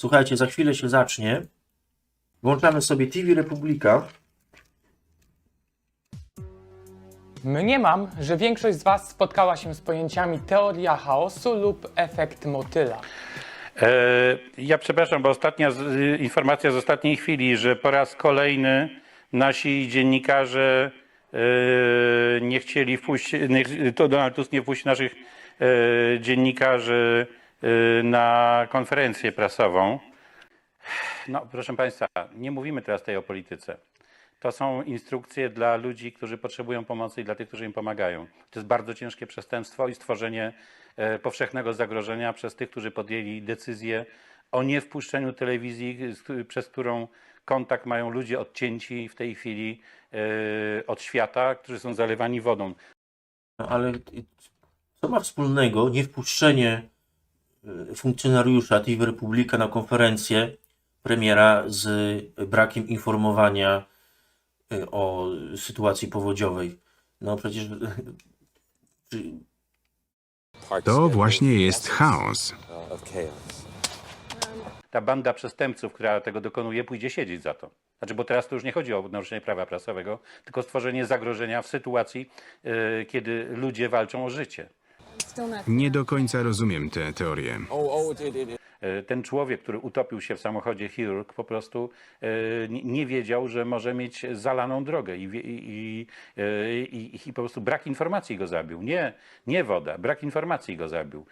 Słuchajcie, za chwilę się zacznie. Włączamy sobie TV Republika. Mniemam, że większość z Was spotkała się z pojęciami teoria chaosu lub efekt motyla. E, Ja przepraszam, bo ostatnia z, informacja z ostatniej chwili, że po raz kolejny nasi dziennikarze e, nie chcieli wpuścić, nie, to Donald Tusk nie wpuścił naszych e, dziennikarzy na konferencję prasową. No, proszę Państwa, nie mówimy teraz tutaj o polityce. To są instrukcje dla ludzi, którzy potrzebują pomocy i dla tych, którzy im pomagają. To jest bardzo ciężkie przestępstwo i stworzenie e, powszechnego zagrożenia przez tych, którzy podjęli decyzję o niewpuszczeniu telewizji, przez którą kontakt mają ludzie odcięci w tej chwili e, od świata, którzy są zalewani wodą. Ale co ma wspólnego niewpuszczenie y, funkcjonariusza TV Republika na konferencję premiera z brakiem informowania y, o sytuacji powodziowej? No przecież czy- To właśnie jest chaos. ta banda przestępców, która tego dokonuje, pójdzie siedzieć za to. Znaczy, bo teraz to już nie chodzi o naruszenie prawa prasowego, tylko stworzenie zagrożenia w sytuacji, kiedy ludzie walczą o życie. Nie do końca rozumiem tę teorię. E, Ten człowiek, który utopił się w samochodzie chirurg, po prostu e, nie- wiedział, że może mieć zalaną drogę i, wie- i, i, e, i, i po prostu brak informacji go zabił. Nie, nie woda, brak informacji go zabił.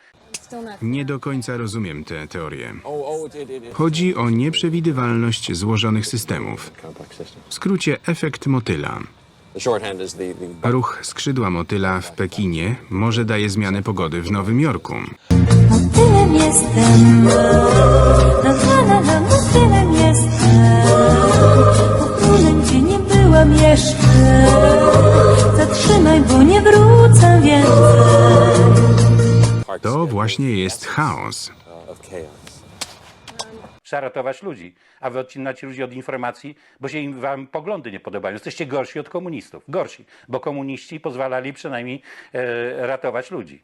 Nie do końca rozumiem tę teorię. Chodzi o nieprzewidywalność złożonych systemów. W skrócie efekt motyla. Ruch skrzydła motyla w Pekinie może daje zmianę pogody w Nowym Jorku. Motylem jestem, na na na na motylem jestem. Gdzie nie byłam jeszcze. Zatrzymaj, bo nie wrócę więcej. To właśnie jest chaos. Trzeba ratować ludzi, a wy odcinacie ludzi od informacji, bo się im wam poglądy nie podobają. Jesteście gorsi od komunistów. Gorsi, bo komuniści pozwalali przynajmniej e, ratować ludzi.